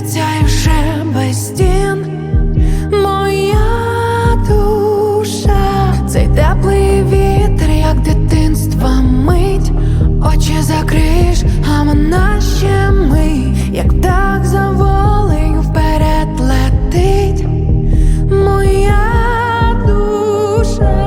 дитя вже без стін моя душа, цей теплий вітер, як дитинство мить, очі закриєш, а вона ще ми, як так за волею вперед летить моя душа.